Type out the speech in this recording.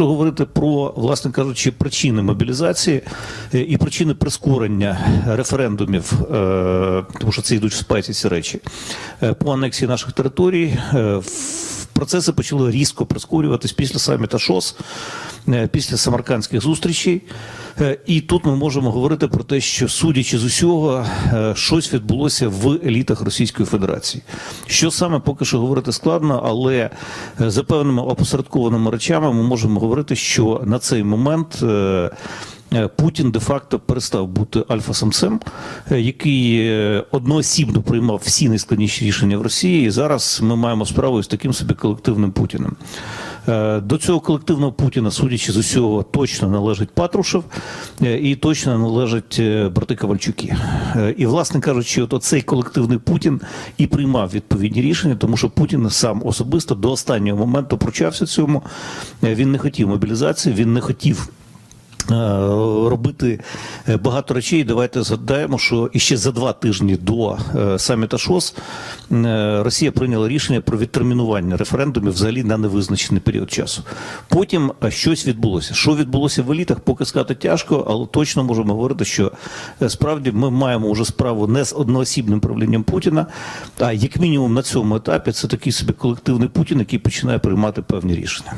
Якщо говорити про, власне кажучи, причини мобілізації е, і причини прискорення референдумів, е, тому що це йдуть в спайці ці речі, е, по анексії наших територій, процеси почали різко прискорюватись після саміта ШОС, після самаркандських зустрічей. Е, І тут ми можемо говорити про те, що судячи з усього, е, щось відбулося в елітах Російської Федерації. Що саме поки що говорити складно, але е, за певними опосередкованими речами ми можемо говорити, що на цей момент. е, е, Путін де-факто перестав бути альфа-самцем, е, який е, одноосібно приймав всі найскладніші рішення в Росії. І зараз ми маємо справу з таким собі колективним Путіним. Е, До цього колективного Путіна, судячи з усього, точно належить Патрушев е, і точно належать е, брати Ковальчуки. І, власне кажучи, от цей колективний Путін і приймав відповідні рішення, тому що Путін сам особисто до останнього моменту пручався цьому. Він не хотів мобілізації, він не хотів. Е, Робити е, багато речей. Давайте згадаємо, що іще за два тижні до е, саміта ШОС Росія прийняла рішення про відтермінування референдумів взагалі на невизначений період часу. Потім щось відбулося. Що відбулося в елітах, поки сказати тяжко, але точно можемо говорити, що справді ми маємо вже справу не з одноосібним правлінням Путіна, а як мінімум на цьому етапі це такий собі колективний Путін, який починає приймати певні рішення.